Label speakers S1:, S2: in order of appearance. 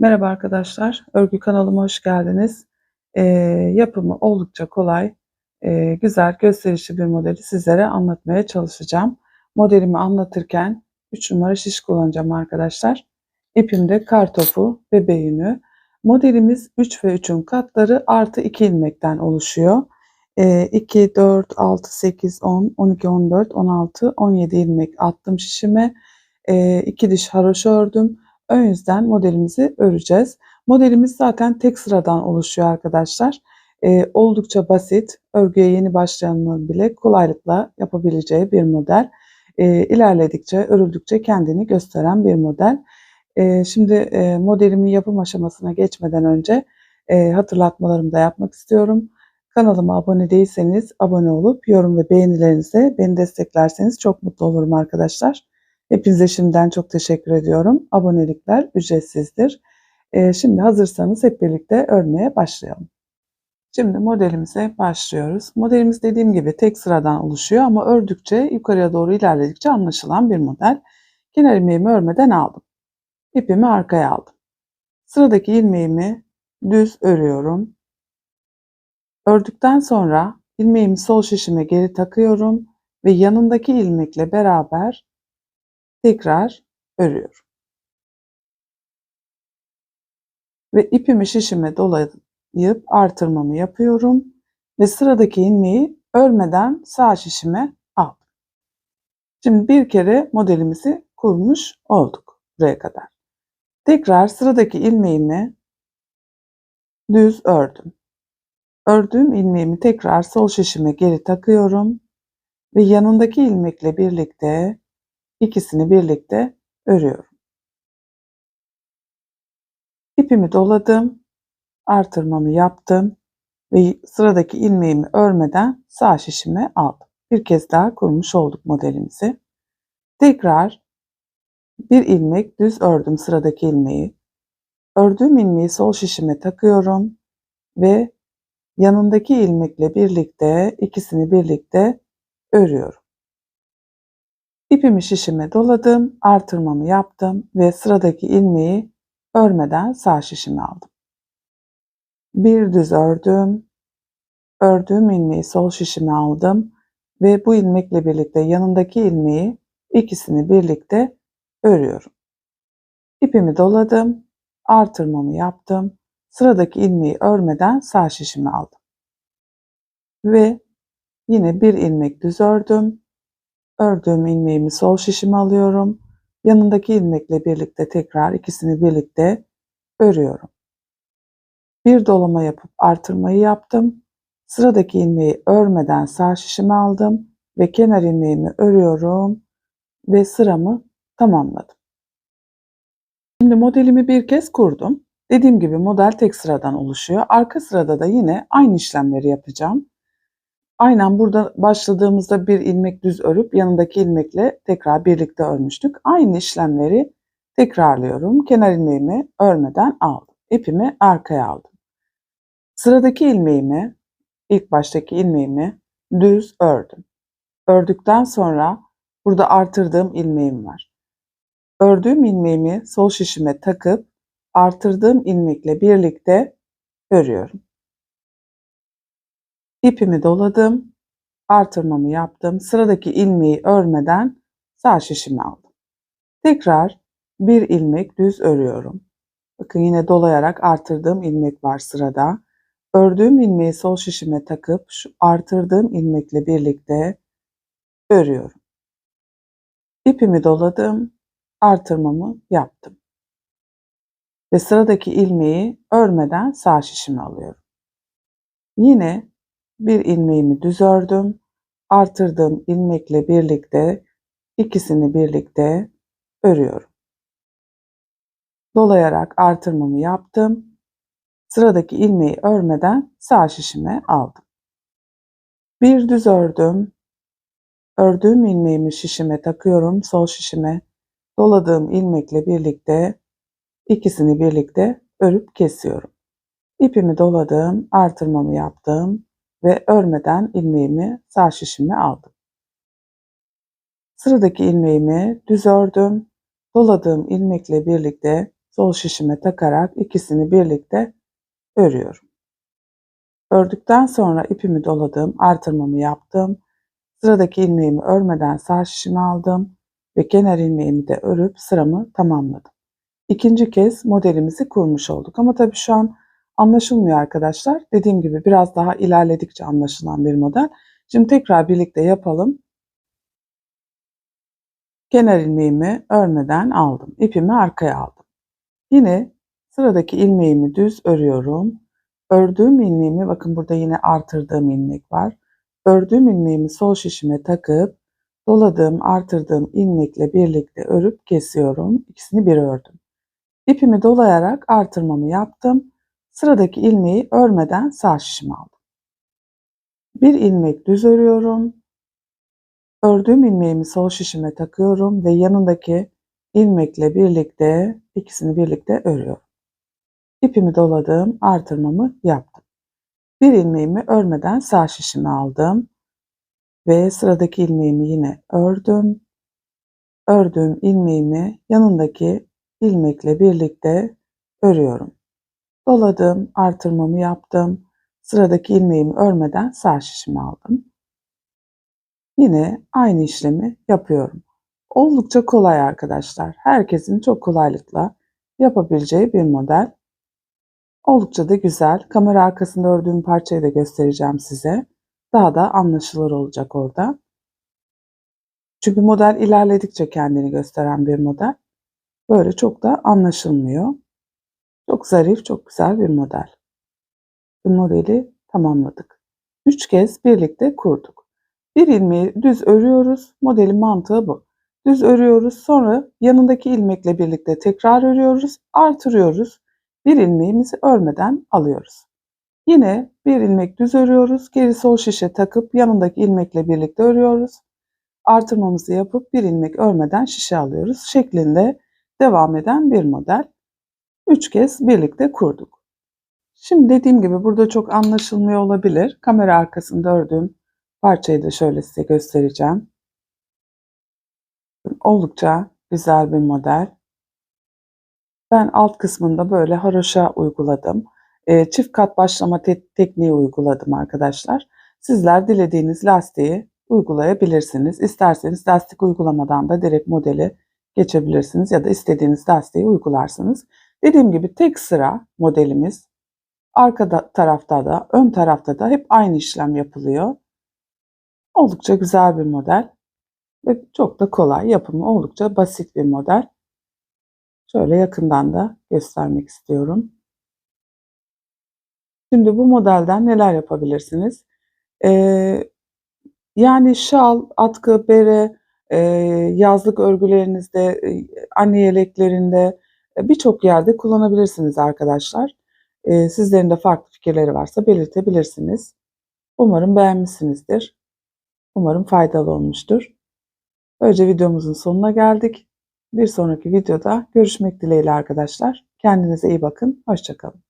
S1: Merhaba arkadaşlar, örgü kanalıma hoş geldiniz. Ee, yapımı oldukça kolay, e, güzel, gösterişli bir modeli sizlere anlatmaya çalışacağım. Modelimi anlatırken 3 numara şiş kullanacağım arkadaşlar. İpimde kartopu ve beyünü. Modelimiz 3 ve 3'ün katları artı 2 ilmekten oluşuyor. Ee, 2, 4, 6, 8, 10, 12, 14, 16, 17 ilmek attım şişime. Ee, 2 diş haroşa ördüm. Ön yüzden modelimizi öreceğiz. Modelimiz zaten tek sıradan oluşuyor arkadaşlar. Ee, oldukça basit, örgüye yeni başlayanların bile kolaylıkla yapabileceği bir model. Ee, ilerledikçe, örüldükçe kendini gösteren bir model. Ee, şimdi e, modelimin yapım aşamasına geçmeden önce e, hatırlatmalarımı da yapmak istiyorum. Kanalıma abone değilseniz abone olup yorum ve beğenilerinize beni desteklerseniz çok mutlu olurum arkadaşlar. Hepinize şimdiden çok teşekkür ediyorum. Abonelikler ücretsizdir. Ee, şimdi hazırsanız hep birlikte örmeye başlayalım. Şimdi modelimize başlıyoruz. Modelimiz dediğim gibi tek sıradan oluşuyor ama ördükçe yukarıya doğru ilerledikçe anlaşılan bir model. Kenar ilmeğimi örmeden aldım. İpimi arkaya aldım. Sıradaki ilmeğimi düz örüyorum. Ördükten sonra ilmeğimi sol şişime geri takıyorum ve yanındaki ilmekle beraber tekrar örüyorum. Ve ipimi şişime dolayıp artırmamı yapıyorum ve sıradaki ilmeği örmeden sağ şişime aldım. Şimdi bir kere modelimizi kurmuş olduk buraya kadar. Tekrar sıradaki ilmeğimi düz ördüm. Ördüğüm ilmeğimi tekrar sol şişime geri takıyorum ve yanındaki ilmekle birlikte ikisini birlikte örüyorum. İpimi doladım, artırmamı yaptım ve sıradaki ilmeğimi örmeden sağ şişime aldım. Bir kez daha kurmuş olduk modelimizi. Tekrar bir ilmek düz ördüm sıradaki ilmeği. Ördüğüm ilmeği sol şişime takıyorum ve yanındaki ilmekle birlikte ikisini birlikte örüyorum. İpimi şişime doladım, artırmamı yaptım ve sıradaki ilmeği örmeden sağ şişime aldım. Bir düz ördüm, ördüğüm ilmeği sol şişime aldım ve bu ilmekle birlikte yanındaki ilmeği ikisini birlikte örüyorum. İpimi doladım, artırmamı yaptım, sıradaki ilmeği örmeden sağ şişime aldım. Ve yine bir ilmek düz ördüm, Ördüğüm ilmeğimi sol şişime alıyorum. Yanındaki ilmekle birlikte tekrar ikisini birlikte örüyorum. Bir dolama yapıp artırmayı yaptım. Sıradaki ilmeği örmeden sağ şişime aldım ve kenar ilmeğimi örüyorum ve sıramı tamamladım. Şimdi modelimi bir kez kurdum. Dediğim gibi model tek sıradan oluşuyor. Arka sırada da yine aynı işlemleri yapacağım. Aynen burada başladığımızda bir ilmek düz örüp yanındaki ilmekle tekrar birlikte örmüştük. Aynı işlemleri tekrarlıyorum. Kenar ilmeğimi örmeden aldım. İpimi arkaya aldım. Sıradaki ilmeğimi, ilk baştaki ilmeğimi düz ördüm. Ördükten sonra burada artırdığım ilmeğim var. Ördüğüm ilmeğimi sol şişime takıp artırdığım ilmekle birlikte örüyorum. İpimi doladım. Artırmamı yaptım. Sıradaki ilmeği örmeden sağ şişimi aldım. Tekrar bir ilmek düz örüyorum. Bakın yine dolayarak artırdığım ilmek var sırada. Ördüğüm ilmeği sol şişime takıp şu artırdığım ilmekle birlikte örüyorum. İpimi doladım. Artırmamı yaptım. Ve sıradaki ilmeği örmeden sağ şişime alıyorum. Yine bir ilmeğimi düz ördüm. Artırdığım ilmekle birlikte ikisini birlikte örüyorum. Dolayarak artırmamı yaptım. Sıradaki ilmeği örmeden sağ şişime aldım. Bir düz ördüm. Ördüğüm ilmeğimi şişime takıyorum. Sol şişime doladığım ilmekle birlikte ikisini birlikte örüp kesiyorum. İpimi doladım, artırmamı yaptım ve örmeden ilmeğimi sağ şişime aldım. Sıradaki ilmeğimi düz ördüm. Doladığım ilmekle birlikte sol şişime takarak ikisini birlikte örüyorum. Ördükten sonra ipimi doladım, artırmamı yaptım. Sıradaki ilmeğimi örmeden sağ şişimi aldım ve kenar ilmeğimi de örüp sıramı tamamladım. İkinci kez modelimizi kurmuş olduk ama tabii şu an anlaşılmıyor arkadaşlar. Dediğim gibi biraz daha ilerledikçe anlaşılan bir model. Şimdi tekrar birlikte yapalım. Kenar ilmeğimi örmeden aldım. İpimi arkaya aldım. Yine sıradaki ilmeğimi düz örüyorum. Ördüğüm ilmeğimi bakın burada yine artırdığım ilmek var. Ördüğüm ilmeğimi sol şişime takıp doladığım artırdığım ilmekle birlikte örüp kesiyorum. İkisini bir ördüm. İpimi dolayarak artırmamı yaptım. Sıradaki ilmeği örmeden sağ şişime aldım. Bir ilmek düz örüyorum. Ördüğüm ilmeğimi sol şişime takıyorum ve yanındaki ilmekle birlikte ikisini birlikte örüyorum. İpimi doladım, artırmamı yaptım. Bir ilmeğimi örmeden sağ şişime aldım ve sıradaki ilmeğimi yine ördüm. Ördüğüm ilmeğimi yanındaki ilmekle birlikte örüyorum. Doladım, artırmamı yaptım. Sıradaki ilmeğimi örmeden sağ şişime aldım. Yine aynı işlemi yapıyorum. Oldukça kolay arkadaşlar. Herkesin çok kolaylıkla yapabileceği bir model. Oldukça da güzel. Kamera arkasında ördüğüm parçayı da göstereceğim size. Daha da anlaşılır olacak orada. Çünkü model ilerledikçe kendini gösteren bir model. Böyle çok da anlaşılmıyor. Çok zarif, çok güzel bir model. Bu modeli tamamladık. Üç kez birlikte kurduk. Bir ilmeği düz örüyoruz. Modelin mantığı bu. Düz örüyoruz. Sonra yanındaki ilmekle birlikte tekrar örüyoruz. Artırıyoruz. Bir ilmeğimizi örmeden alıyoruz. Yine bir ilmek düz örüyoruz. Geri sol şişe takıp yanındaki ilmekle birlikte örüyoruz. Artırmamızı yapıp bir ilmek örmeden şişe alıyoruz. Şeklinde devam eden bir model. Üç kez birlikte kurduk. Şimdi dediğim gibi burada çok anlaşılmıyor olabilir. Kamera arkasında ördüğüm parçayı da şöyle size göstereceğim. Oldukça güzel bir model. Ben alt kısmında böyle haroşa uyguladım. E, çift kat başlama te tekniği uyguladım arkadaşlar. Sizler dilediğiniz lastiği uygulayabilirsiniz. İsterseniz lastik uygulamadan da direkt modeli geçebilirsiniz ya da istediğiniz lastiği uygularsınız. Dediğim gibi tek sıra modelimiz. Arka tarafta da ön tarafta da hep aynı işlem yapılıyor. Oldukça güzel bir model ve çok da kolay yapımı oldukça basit bir model. Şöyle yakından da göstermek istiyorum. Şimdi bu modelden neler yapabilirsiniz? Ee, yani şal, atkı, bere, e, yazlık örgülerinizde, e, anne yeleklerinde birçok yerde kullanabilirsiniz arkadaşlar. E, sizlerin de farklı fikirleri varsa belirtebilirsiniz. Umarım beğenmişsinizdir. Umarım faydalı olmuştur. Böylece videomuzun sonuna geldik. Bir sonraki videoda görüşmek dileğiyle arkadaşlar. Kendinize iyi bakın. Hoşçakalın.